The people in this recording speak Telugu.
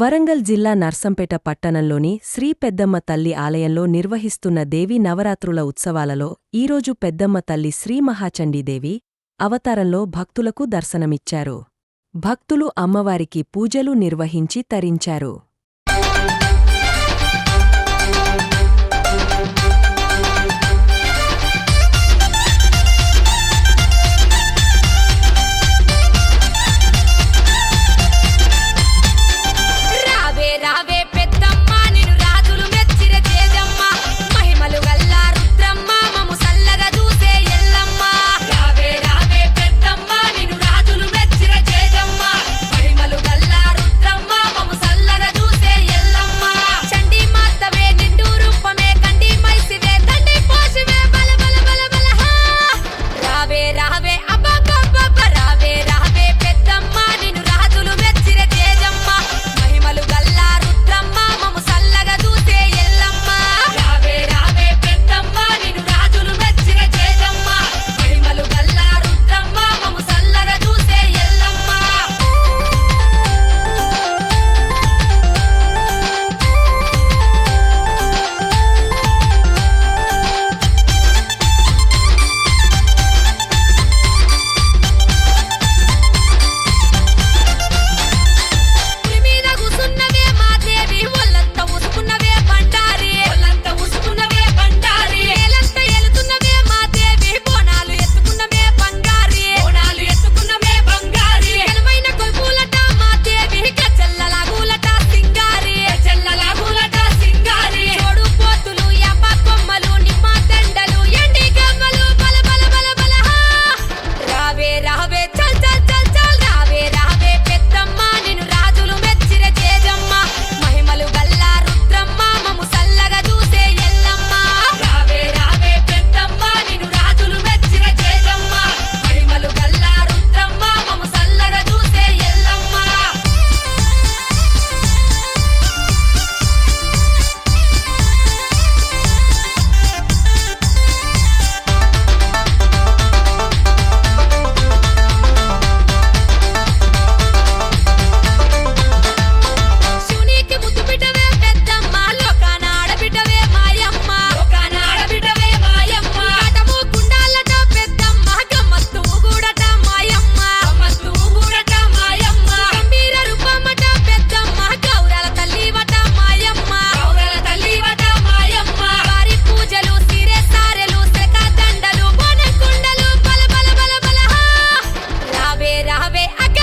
వరంగల్ జిల్లా నర్సంపేట పట్టణంలోని శ్రీ పెద్దమ్మ తల్లి ఆలయంలో నిర్వహిస్తున్న దేవీ నవరాత్రుల ఉత్సవాలలో ఈరోజు పెద్దమ్మ తల్లి శ్రీ మహాచండీదేవి అవతారంలో భక్తులకు దర్శనమిచ్చారు. భక్తులు అమ్మవారికి పూజలు నిర్వహించి తరించారు. baby, I got